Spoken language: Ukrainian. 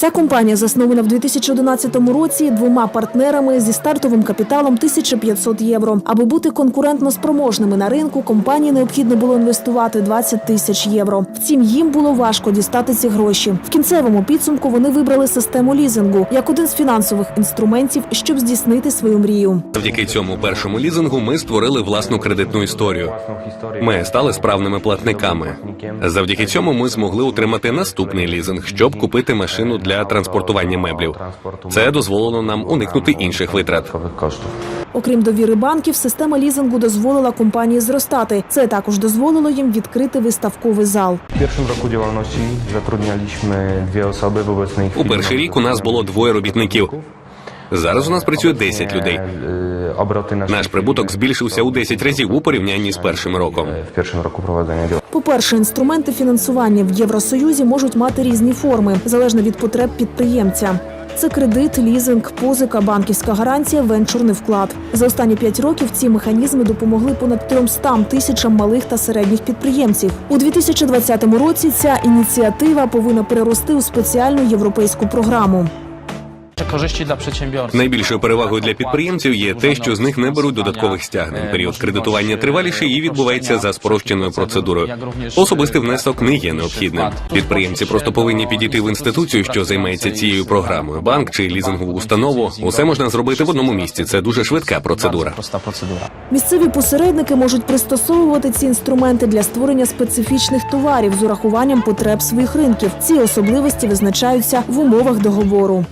Ця компанія заснована в 2011 році двома партнерами зі стартовим капіталом 1500 євро. Аби бути конкурентно спроможними на ринку, компанії необхідно було інвестувати 20 тисяч євро. Втім, їм було важко дістати ці гроші. В кінцевому підсумку вони вибрали систему лізингу як один з фінансових інструментів, щоб здійснити свою мрію. Завдяки цьому першому лізингу ми створили власну кредитну історію. Ми стали справними платниками. Завдяки цьому ми змогли отримати наступний лізинг, щоб купити машину для транспортування меблів. Це дозволило нам уникнути інших витрат. Окрім довіри банків, система лізингу дозволила компанії зростати. Це також дозволило їм відкрити виставковий зал. Першим року roku działalności дві особи w obecnej У перший рік у нас було двоє робітників. Зараз у нас працює 10 людей. E, Наш прибуток збільшився у 10 разів у порівнянні з першим роком. w pierwszym roku prowadzenia działalności. По-перше, інструменти фінансування в Євросоюзі можуть мати різні форми, залежно від потреб підприємця. Це кредит, лізинг, позика, банківська гарантія, венчурний вклад. За останні п'ять років ці механізми допомогли понад 300 тисячам малих та середніх підприємців. У 2020 році ця ініціатива повинна перерости у спеціальну європейську програму. Korzyści dla przedsiębiorców. Найбільшою перевагою для підприємців є те, що з них не беруть додаткових стягнень. Період кредитування триваліший і відбувається за спрощеною процедурою. Особистий внесок не є необхідним. Підприємці просто повинні підійти в інституцію, що займається цією програмою. Банк чи лізингову установу. Усе можна зробити в одному місці. Це дуже швидка процедура. Prosta procedura. Місцеві посередники можуть пристосовувати ці інструменти для створення специфічних товарів з урахуванням потреб своїх ринків. Ці особливості визначаються в умовах договору.